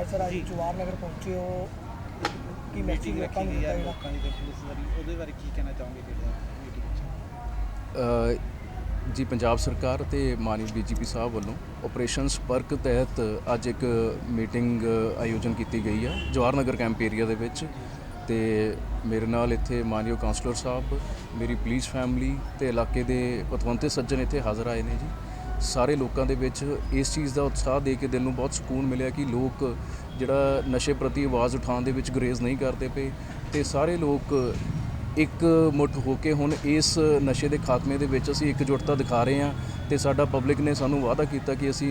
ਅੱਜ ਸਰ ਅੱਜ ਜੀ। ਜਵਾਰ ਨਗਰ ਪਹੁੰਚੇ ਹੋ। ਕੀ ਮੈਸੇਜ ਮੀਟਿੰਗ ਲੋਕਾਂ ਰੱਖੀ ਨੂੰ ਗਈ ਦਿੱਤਾ ਹੈ ਜਿਹੜਾ? ਲੋਕਾਂ ਦੀ ਤੇ ਪੁਲਿਸ ਵਾਲੀ। ਉਹਦੇ ਬਾਰੇ ਕੀ ਕਹਿਣਾ ਚਾਹੋਗੇ ਜਿਹੜੇ ਮੀਟਿੰਗ ਵਿੱਚ? ਅ, ਜੀ ਪੰਜਾਬ ਸਰਕਾਰ ਤੇ ਮਾਨਯੋਗ ਡੀਜੀਪੀ ਸਾਹਿਬ ਵੱਲੋਂ ਆਪਰੇਸ਼ਨ ਸਪਰਕ ਤਹਿਤ ਅੱਜ ਇੱਕ ਮੀਟਿੰਗ ਆਯੋਜਨ ਕੀਤੀ ਗਈ ਹੈ ਜਵਾਹਰ ਨਗਰ ਕੈਂਪ ਏਰੀਆ ਦੇ ਵਿੱਚ। ਤੇ ਮੇਰੇ ਨਾਲ ਇੱਥੇ ਮਾਨਯੋਗ ਕਾਉਂਸਲਰ ਸਾਹਿਬ ਮੇਰੀ ਪੁਲਿਸ ਫੈਮਿਲੀ ਤੇ ਇਲਾਕੇ ਦੇ ਪਤਵੰਤੇ ਸੱਜਣ ਇੱਥੇ ਹਾਜ਼ਰ ਆਏ ਨੇ ਜੀ। ਸਾਰੇ ਲੋਕਾਂ ਦੇ ਵਿੱਚ ਇਸ ਚੀਜ਼ ਦਾ ਉਤਸ਼ਾਹ ਦੇ ਕੇ ਦਿਲ ਨੂੰ ਬਹੁਤ ਸਕੂਨ ਮਿਲਿਆ ਕਿ ਲੋਕ ਜਿਹੜਾ ਨਸ਼ੇ ਪ੍ਰਤੀ ਆਵਾਜ਼ ਉਠਾਉਣ ਦੇ ਵਿੱਚ ਗੁਰੇਜ਼ ਨਹੀਂ ਕਰਦੇ ਪਏ ਤੇ ਸਾਰੇ ਲੋਕ ਇੱਕ ਮੁੱਠ ਹੋ ਕੇ ਹੁਣ ਇਸ ਨਸ਼ੇ ਦੇ ਖਾਤਮੇ ਦੇ ਵਿੱਚ ਅਸੀਂ ਇਕਜੁੱਟਤਾ ਦਿਖਾ ਰਹੇ ਹਾਂ ਤੇ ਸਾਡਾ ਪਬਲਿਕ ਨੇ ਸਾਨੂੰ ਵਾਅਦਾ ਕੀਤਾ ਕਿ ਅਸੀਂ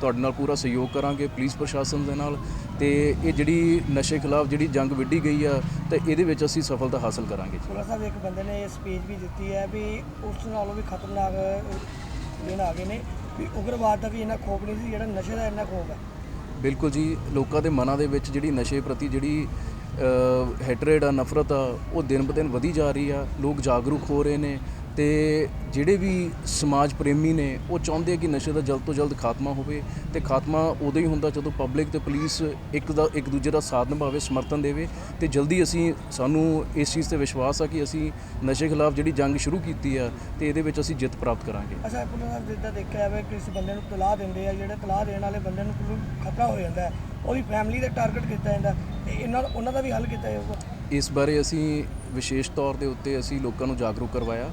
ਤੁਹਾਡੇ ਨਾਲ ਪੂਰਾ ਸਹਿਯੋਗ ਕਰਾਂਗੇ ਪੁਲਿਸ ਪ੍ਰਸ਼ਾਸਨ ਦੇ ਨਾਲ ਤੇ ਇਹ ਜਿਹੜੀ ਨਸ਼ੇ ਖਿਲਾਫ ਜਿਹੜੀ ਜੰਗ ਵਿੱਢੀ ਗਈ ਆ ਤੇ ਇਹਦੇ ਵਿੱਚ ਅਸੀਂ ਸਫਲਤਾ ਹਾਸਲ ਕਰਾਂਗੇ ਜੀ। ਸਾਹਿਬ ਇੱਕ ਬੰਦੇ ਨੇ ਇਹ ਸਪੀਚ ਵੀ ਦਿੱਤੀ ਹੈ ਵੀ ਉਸ ਨਾਲੋਂ ਵੀ ਖਤਰਨਾਕ ਦਿਨ ਆ ਗਏ ਨੇ ਵੀ ਉਗਰਵਾਦ ਦਾ ਵੀ ਇੰਨਾ ਖੋਪ ਨਹੀਂ ਸੀ, ਜਿਹੜਾ ਨਸ਼ੇ ਦਾ ਇੰਨਾ ਖੋਪ ਹੈ। ਬਿਲਕੁਲ ਜੀ, ਲੋਕਾਂ ਦੇ ਮਨਾਂ ਦੇ ਵਿੱਚ ਜਿਹੜੀ ਨਸ਼ੇ ਪ੍ਰਤੀ ਜਿਹੜੀ ਹੈਟਰੇਡ ਆ, ਨਫ਼ਰਤ ਆ, ਉਹ ਦਿਨ ਬ ਦਿਨ ਵਧੀ ਜਾ ਰਹੀ ਆ, ਲੋਕ ਜਾਗਰੂਕ ਹੋ ਰਹੇ ਨੇ। ਤੇ ਜਿਹੜੇ ਵੀ ਸਮਾਜ ਪ੍ਰੇਮੀ ਨੇ ਉਹ ਚਾਹੁੰਦੇ ਆ ਕਿ ਨਸ਼ੇ ਦਾ ਜਲਦ ਤੋਂ ਜਲਦ ਖਾਤਮਾ ਹੋਵੇ ਤੇ ਖਾਤਮਾ ਉਦੋਂ ਹੀ ਹੁੰਦਾ ਜਦੋਂ ਪਬਲਿਕ ਤੇ ਪੁਲਿਸ ਇੱਕ ਦਾ ਇੱਕ ਦੂਜੇ ਦਾ ਸਾਥ ਨਿਭਾਵੇ ਸਮਰਥਨ ਦੇਵੇ ਤੇ ਜਲਦੀ ਅਸੀਂ ਸਾਨੂੰ ਇਸ ਚੀਜ਼ ਤੇ ਵਿਸ਼ਵਾਸ ਆ ਕਿ ਅਸੀਂ ਨਸ਼ੇ ਖਿਲਾਫ ਜਿਹੜੀ ਜੰਗ ਸ਼ੁਰੂ ਕੀਤੀ ਆ ਤੇ ਇਹਦੇ ਵਿੱਚ ਅਸੀਂ ਜਿੱਤ ਪ੍ਰਾਪਤ ਕਰਾਂਗੇ। ਅੱਛਾ ਪੁਲਿਸ ਸਾਹਿਬ ਜਿੱਦਾਂ ਦੇਖਿਆ ਜਾਵੇ ਕਿ ਇਸ ਬੰਦੇ ਨੂੰ ਤਲਾਹ ਦਿੰਦੇ ਆ ਜਿਹੜੇ ਤਲਾਹ ਦੇਣ ਵਾਲੇ ਬੰਦੇ ਨੂੰ ਖਤਰਾ ਹੋ ਜਾਂਦਾ ਉਹਦੀ ਫੈਮਿਲੀ ਦਾ ਟਾਰਗੇਟ ਕੀਤਾ ਜਾਂਦਾ ਤੇ ਇਹਨਾਂ ਉਹਨਾਂ ਦਾ ਵੀ ਹੱਲ ਕੀਤਾ ਜਾਊਗਾ। ਇਸ ਬਾਰੇ ਅਸੀਂ ਵਿਸ਼ੇਸ਼ ਤੌਰ ਦੇ ਉੱਤੇ ਅਸੀਂ ਲੋਕਾਂ ਨੂੰ ਜਾਗਰੂਕ ਕਰਵਾਇਆ।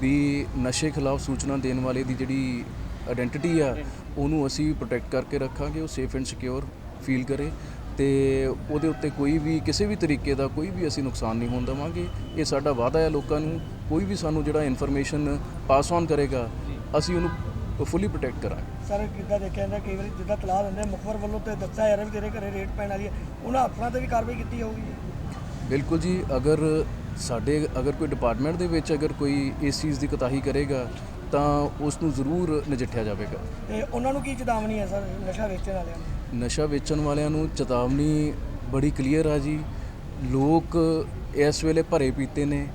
ਵੀ ਨਸ਼ੇ ਖਿਲਾਫ ਸੂਚਨਾ ਦੇਣ ਵਾਲੇ ਦੀ ਜਿਹੜੀ ਆਇਡੈਂਟੀਟੀ ਆ ਉਹਨੂੰ ਅਸੀਂ ਪ੍ਰੋਟੈਕਟ ਕਰਕੇ ਰੱਖਾਂਗੇ ਉਹ ਸੇਫ ਐਂਡ ਸਿਕਿਉਰ ਫੀਲ ਕਰੇ ਤੇ ਉਹਦੇ ਉੱਤੇ ਕੋਈ ਵੀ ਕਿਸੇ ਵੀ ਤਰੀਕੇ ਦਾ ਕੋਈ ਵੀ ਅਸੀਂ ਨੁਕਸਾਨ ਨਹੀਂ ਹੋਣ ਦੇਵਾਂਗੇ। ਇਹ ਸਾਡਾ ਵਾਅਦਾ ਹੈ ਲੋਕਾਂ ਨੂੰ ਕੋਈ ਵੀ ਸਾਨੂੰ ਜਿਹੜਾ ਇਨਫੋਰਮੇਸ਼ਨ ਪਾਸ ਔਨ ਕਰੇਗਾ ਅਸੀਂ ਉਹਨੂੰ ਫੁੱਲੀ ਪ੍ਰੋਟੈਕਟ ਕਰਾਂਗੇ। ਸਰ ਕਿੱਦਾਂ ਦੇਖਿਆ ਜਾਂਦਾ ਕਈ ਵਾਰੀ ਜਿੱਦਾਂ ਤਲਾਹ ਦਿੰਦੇ ਮੁਖਬਰ ਵੱਲੋਂ ਤੇ ਦੱਸਿਆ ਰਿਹਾ ਵੀ ਤੇਰੇ ਘਰੇ ਰੇਟ ਪੈਣ ਵਾਲੀ ਹੈ ਉਹਨਾਂ ਅਫਸਰਾਂ ਤੇ ਵੀ ਕਾਰਵਾਈ ਕੀਤੀ ਜਾਊਗੀ? ਬਿਲਕੁਲ ਜੀ ਅਗਰ ਸਾਡੇ ਅਗਰ ਕੋਈ ਡਿਪਾਰਟਮੈਂਟ ਦੇ ਵਿੱਚ ਅਗਰ ਕੋਈ ਇਸ ਚੀਜ਼ ਦੀ ਕੋਤਾਹੀ ਕਰੇਗਾ ਤਾਂ ਉਸ ਨੂੰ ਜ਼ਰੂਰ ਨਜਿੱਠਿਆ ਜਾਵੇਗਾ। ਤੇ ਉਹਨਾਂ ਨੂੰ ਕੀ ਚੇਤਾਵਨੀ ਹੈ ਸਰ ਨਸ਼ਾ ਵੇਚਣ ਵਾਲਿਆਂ ਨੂੰ? ਨਸ਼ਾ ਵੇਚਣ ਵਾਲਿਆਂ ਨੂੰ ਚੇਤਾਵਨੀ ਬੜੀ ਕਲੀਅਰ ਆ ਜੀ। ਲੋਕ ਇਸ ਵੇਲੇ ਭਰੇ ਪੀਤੇ ਨੇ।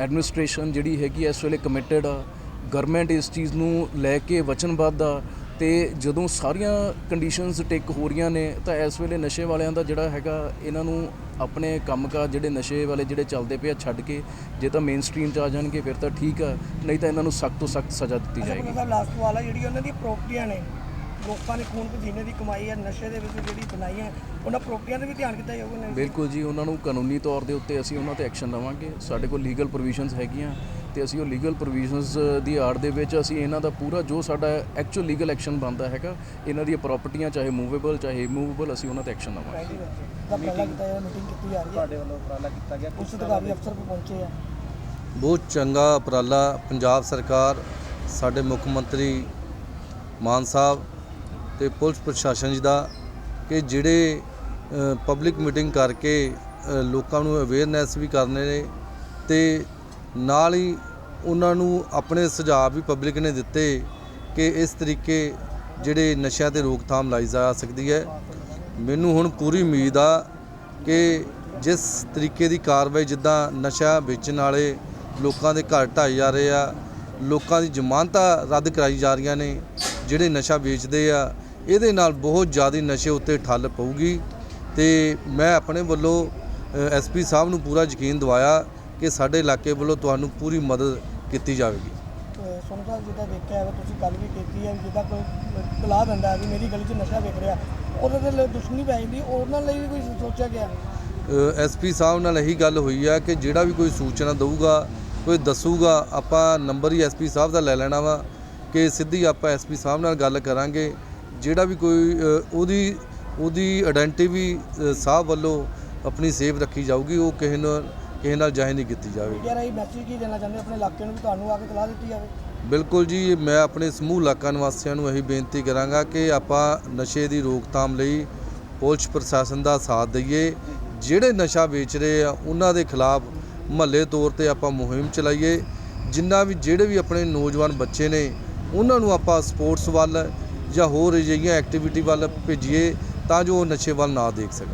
ਐਡਮਿਨਿਸਟ੍ਰੇਸ਼ਨ ਜਿਹੜੀ ਹੈਗੀ ਇਸ ਵੇਲੇ ਕਮਿਟਡ ਆ। ਗਵਰਨਮੈਂਟ ਇਸ ਚੀਜ਼ ਨੂੰ ਲੈ ਕੇ ਵਚਨਬੱਧ ਆ। ਤੇ ਜਦੋਂ ਸਾਰੀਆਂ ਕੰਡੀਸ਼ਨਸ ਟਿਕ ਹੋ ਰਹੀਆਂ ਨੇ ਤਾਂ ਇਸ ਵੇਲੇ ਨਸ਼ੇ ਵਾਲਿਆਂ ਦਾ ਜਿਹੜਾ ਹੈਗਾ ਇਹਨਾਂ ਨੂੰ ਆਪਣੇ ਕੰਮਕਾਜ ਜਿਹੜੇ ਨਸ਼ੇ ਵਾਲੇ ਜਿਹੜੇ ਚੱਲਦੇ ਪਏ ਆ ਛੱਡ ਕੇ ਜੇ ਤਾਂ ਮੇਨ ਸਟ੍ਰੀਮ 'ਚ ਆ ਜਾਣਗੇ ਫਿਰ ਤਾਂ ਠੀਕ ਆ ਨਹੀਂ ਤਾਂ ਇਹਨਾਂ ਨੂੰ ਸਖਤ ਤੋਂ ਸਖਤ ਸਜ਼ਾ ਦਿੱਤੀ ਜਾਏਗੀ। ਸਾਹਿਬ ਲਾਸਟ ਸਵਾਲ ਹੈ ਜਿਹੜੀ ਉਹਨਾਂ ਦੀ ਪ੍ਰਾਪਰਟੀਆਂ ਨੇ ਲੋਕਾਂ ਨੇ ਖੂਨ ਪਸੀਨੇ ਦੀ ਕਮਾਈ ਹੈ ਨਸ਼ੇ ਦੇ ਵਿੱਚ ਜਿਹੜੀ ਬਣਾਈਆਂ ਉਹਨਾਂ ਪ੍ਰਾਪਰਟੀਆਂ ਤੇ ਵੀ ਧਿਆਨ ਕੀਤਾ ਜਾਊਗਾ ਨਾ। ਬਿਲਕੁਲ ਜੀ ਉਹਨਾਂ ਨੂੰ ਕਾਨੂੰਨੀ ਤੌਰ ਦੇ ਉੱਤੇ ਅਸੀਂ ਉਹਨਾਂ ਤੇ ਐਕਸ਼ਨ ਲਵਾਂਗੇ ਸਾਡੇ ਕੋਲ ਲੀਗਲ ਪ੍ਰੋਵੀਜ਼ਨਸ ਹੈਗੀਆਂ ਤੇ ਅਸੀਂ ਉਹ ਲੀਗਲ ਪ੍ਰੋਵੀਜ਼ਨਸ ਦੀ ਆੜ ਦੇ ਵਿੱਚ ਅਸੀਂ ਇਹਨਾਂ ਦਾ ਪੂਰਾ ਜੋ ਸਾਡਾ ਐਕਚੁਅਲ ਲੀਗਲ ਐਕਸ਼ਨ ਬਣਦਾ ਹੈਗਾ ਇਹਨਾਂ ਦੀਆਂ ਪ੍ਰਾਪਰਟੀਆਂ ਚਾਹੇ ਮੂਵੇਬਲ ਚਾਹੇ ਇਮੂਵੇਬਲ ਅਸੀਂ ਉਹਨਾਂ ਤੇ ਐਕਸ਼ਨ ਲਵਾਂਗੇ ਦਾ ਪਹਿਲਾ ਕੀਤਾ ਹੈ ਮੀਟਿੰਗ ਕੀਤੀ ਜਾ ਰਹੀ ਹੈ। ਤੁਹਾਡੇ ਵੱਲੋਂ ਉਪਰਾਲਾ ਕੀਤਾ ਗਿਆ ਪੁਲਿਸ ਅਧਿਕਾਰੀ ਅਫਸਰ ਵੀ ਪਹੁੰਚੇ ਆ। ਬਹੁਤ ਚੰਗਾ ਉਪਰਾਲਾ ਪੰਜਾਬ ਸਰਕਾਰ ਸਾਡੇ ਮੁੱਖ ਮੰਤਰੀ ਮਾਨ ਸਾਹਿਬ ਤੇ ਪੁਲਿਸ ਪ੍ਰਸ਼ਾਸਨ ਜੀ ਦਾ ਕਿ ਜਿਹੜੇ ਪਬਲਿਕ ਮੀਟਿੰਗ ਕਰਕੇ ਲੋਕਾਂ ਨੂੰ ਅਵੇਅਰਨੈਸ ਵੀ ਕਰਨੇ ਨੇ ਤੇ ਨਾਲ ਹੀ ਉਹਨਾਂ ਨੂੰ ਆਪਣੇ ਸੁਝਾਅ ਵੀ ਪਬਲਿਕ ਨੇ ਦਿੱਤੇ ਕਿ ਇਸ ਤਰੀਕੇ ਜਿਹੜੇ ਨਸ਼ਿਆਂ ਤੇ ਰੋਕਥਾਮ ਲਾਈ ਜਾ ਸਕਦੀ ਹੈ। ਮੈਨੂੰ ਹੁਣ ਪੂਰੀ ਉਮੀਦ ਆ ਕਿ ਜਿਸ ਤਰੀਕੇ ਦੀ ਕਾਰਵਾਈ ਜਿੱਦਾਂ ਨਸ਼ਾ ਵੇਚਣ ਵਾਲੇ ਲੋਕਾਂ ਦੇ ਘਰ ਢਾਈ ਜਾ ਰਹੇ ਆ, ਲੋਕਾਂ ਦੀ ਜ਼ਮਾਨਤਾਂ ਰੱਦ ਕਰਾਈ ਜਾ ਰਹੀਆਂ ਨੇ, ਜਿਹੜੇ ਨਸ਼ਾ ਵੇਚਦੇ ਆ ਇਹਦੇ ਨਾਲ ਬਹੁਤ ਜ਼ਿਆਦਾ ਨਸ਼ੇ ਉੱਤੇ ਠੱਲ ਪਊਗੀ ਤੇ ਮੈਂ ਆਪਣੇ ਵੱਲੋਂ ਐਸਪੀ ਸਾਹਿਬ ਨੂੰ ਪੂਰਾ ਯਕੀਨ ਦਿਵਾਇਆ ਕਿ ਸਾਡੇ ਇਲਾਕੇ ਵੱਲੋਂ ਤੁਹਾਨੂੰ ਪੂਰੀ ਮਦਦ ਕੀਤੀ ਜਾਵੇਗੀ। ਸੋਨੂੰ ਸਾਹਿਬ ਜਿੱਦਾਂ ਦੇਖਿਆ ਹੈ ਤੁਸੀਂ ਗੱਲ ਵੀ ਕੀਤੀ ਹੈ ਵੀ ਜਿੱਦਾਂ ਕੋਈ ਤਲਾਹ ਦਿੰਦਾ ਹੈ ਵੀ ਮੇਰੀ ਗਲੀ 'ਚ ਨਸ਼ਾ ਵਿਕ ਰਿਹਾ ਉਹਦੇ ਤੇ ਲਈ ਦੁਸ਼ਮਣੀ ਪੈ ਜਾਂਦੀ ਉਹਨਾਂ ਲਈ ਵੀ ਕੋਈ ਸੋਚਿਆ ਗਿਆ? ਐਸਪੀ ਸਾਹਿਬ ਨਾਲ ਇਹੀ ਗੱਲ ਹੋਈ ਆ ਕਿ ਜਿਹੜਾ ਵੀ ਕੋਈ ਸੂਚਨਾ ਦਊਗਾ ਕੋਈ ਦੱਸੂਗਾ ਆਪਾਂ ਨੰਬਰ ਹੀ ਐਸਪੀ ਸਾਹਿਬ ਦਾ ਲੈ ਲੈਣਾ ਵਾ ਕਿ ਸਿੱਧੀ ਆਪਾਂ ਐਸਪੀ ਸਾਹਿਬ ਨਾਲ ਗੱਲ ਕਰਾਂਗੇ। ਜਿਹੜਾ ਵੀ ਕੋਈ ਉਹਦੀ ਉਹਦੀ ਆਇਡੈਂਟੀ ਵੀ ਸਾਹਿਬ ਵੱਲੋਂ ਆਪਣੀ ਸੇਵ ਰੱਖੀ ਜਾਊਗੀ ਉਹ ਕਿਸੇ ਨਾਲ ਕਿਸੇ ਨਾਲ ਜ਼ਾਹਿਰ ਨਹੀਂ ਕੀਤੀ ਜਾਵੇਗੀ ਯਾਰ ਇਹ ਮੈਸੇਜ ਕੀ ਦੇਣਾ ਚਾਹੁੰਦੇ? ਆਪਣੇ ਇਲਾਕੇ ਨੂੰ ਵੀ ਤੁਹਾਨੂੰ ਆ ਕੇ ਤਲਾਹ ਦਿੱਤੀ ਜਾਵੇ। ਬਿਲਕੁਲ ਜੀ ਮੈਂ ਆਪਣੇ ਸਮੂਹ ਇਲਾਕਾ ਨਿਵਾਸੀਆਂ ਨੂੰ ਇਹੀ ਬੇਨਤੀ ਕਰਾਂਗਾ ਕਿ ਆਪਾਂ ਨਸ਼ੇ ਦੀ ਰੋਕਥਾਮ ਲਈ ਪੁਲਿਸ ਪ੍ਰਸ਼ਾਸਨ ਦਾ ਸਾਥ ਦਈਏ। ਜਿਹੜੇ ਨਸ਼ਾ ਵੇਚ ਰਹੇ ਆ ਉਹਨਾਂ ਦੇ ਖਿਲਾਫ ਮਹੱਲੇ ਤੌਰ ਤੇ ਆਪਾਂ ਮੁਹਿੰਮ ਚਲਾਈਏ। ਜਿੰਨਾ ਵੀ ਜਿਹੜੇ ਵੀ ਆਪਣੇ ਨੌਜਵਾਨ ਬੱਚੇ ਨੇ ਉਹਨਾਂ ਨੂੰ ਆਪਾਂ ਸਪੋਰਟਸ ਵੱਲ ਜਾਂ ਹੋਰ ਅਜਿਹੀਆਂ ਐਕਟੀਵਿਟੀ ਵੱਲ ਭੇਜੀਏ ਤਾਂ ਜੋ ਉਹ ਨਸ਼ੇ ਵੱਲ ਨਾ ਦੇਖ ਸਕਣ।